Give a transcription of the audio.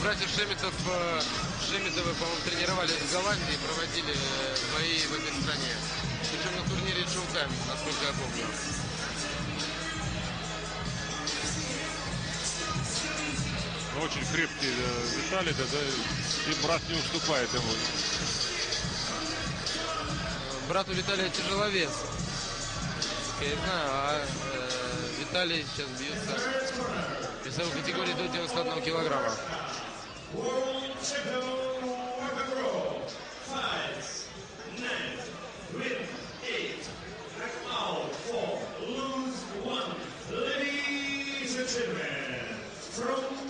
братья Шемитов, э, Шемитовы, по-моему, тренировались в Голландии, проводили э, бои в этой стране. Причем на турнире Шоутайм, насколько я помню. Ну, Очень крепкий э, Виталий, да, да, и брат не уступает ему. Брат у Виталия тяжеловес. Я не знаю, а э, Виталий сейчас бьется весовой категории до 91 килограмма. From